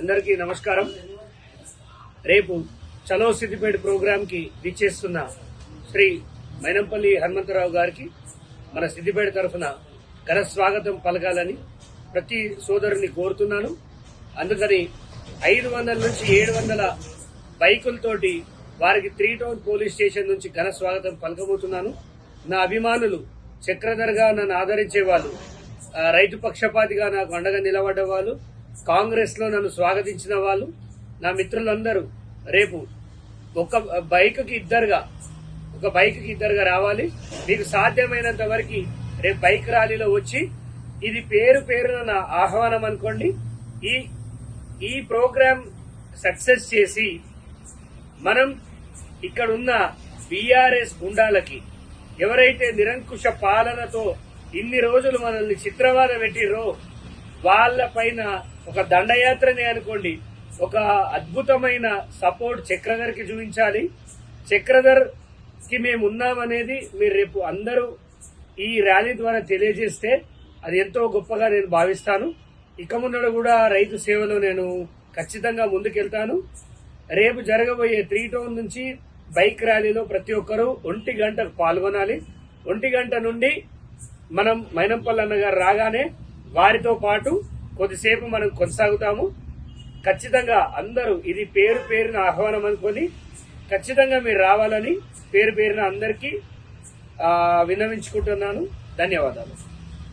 అందరికీ నమస్కారం. రేపు చలో సిద్దిపేట ప్రోగ్రామ్కి విచ్చేస్తున్న శ్రీ మైనంపల్లి హనుమంతరావు గారికి మన సిద్దిపేట తరఫున ఘన స్వాగతం పలకాలని ప్రతి సోదరుని కోరుతున్నాను. అందుకని ఐదు వందల నుంచి ఏడు వందల బైకులతోటి వారికి త్రీ టౌన్ పోలీస్ స్టేషన్ నుంచి ఘన స్వాగతం పలకబోతున్నాను. నా అభిమానులు చక్రధర్గా నన్ను ఆదరించే వాళ్ళు రైతు పక్షపాతిగా నాకు అండగా నిలబడ్డ వాళ్ళు కాంగ్రెస్లో నన్ను స్వాగతించిన వాళ్ళు నా మిత్రులందరూ రేపు ఒక బైక్కి ఇద్దరుగా ఒక బైక్కి ఇద్దరుగా రావాలి. మీకు సాధ్యమైనంత వరకు రేపు బైక్ ర్యాలీలో వచ్చి ఇది పేరు పేరున నా ఆహ్వానం అనుకోండి. ఈ ఈ ప్రోగ్రామ్ సక్సెస్ చేసి మనం ఇక్కడ ఉన్న బీఆర్ఎస్ గుండాలకి ఎవరైతే నిరంకుశ పాలనతో ఇన్ని రోజులు మనల్ని చిత్రవాద పెట్టిరో వాళ్ళ పైన ఒక దండయాత్రనే అనుకోండి. ఒక అద్భుతమైన సపోర్ట్ చక్రధర్కి చూపించాలి. చక్రధర్కి మేము ఉన్నామనేది మీరు రేపు అందరూ ఈ ర్యాలీ ద్వారా తెలియజేస్తే అది ఎంతో గొప్పగా నేను భావిస్తాను. ఇక ముందర కూడా రైతు సేవలో నేను ఖచ్చితంగా ముందుకెళ్తాను. రేపు జరగబోయే త్రీ టౌన్ నుంచి బైక్ ర్యాలీలో ప్రతి ఒక్కరూ ఒంటి గంటకు పాల్గొనాలి. ఒంటి గంట నుండి మనం మైనంపల్లి అన్న గారు రాగానే వారితో పాటు కొద్దిసేపు మనం కొనసాగుతాము. ఖచ్చితంగా అందరూ ఇది పేరు పేరున ఆహ్వానం అనుకొని ఖచ్చితంగా మీరు రావాలని పేరు పేరున అందరికీ విన్నవించుకుంటున్నాను. ధన్యవాదాలు.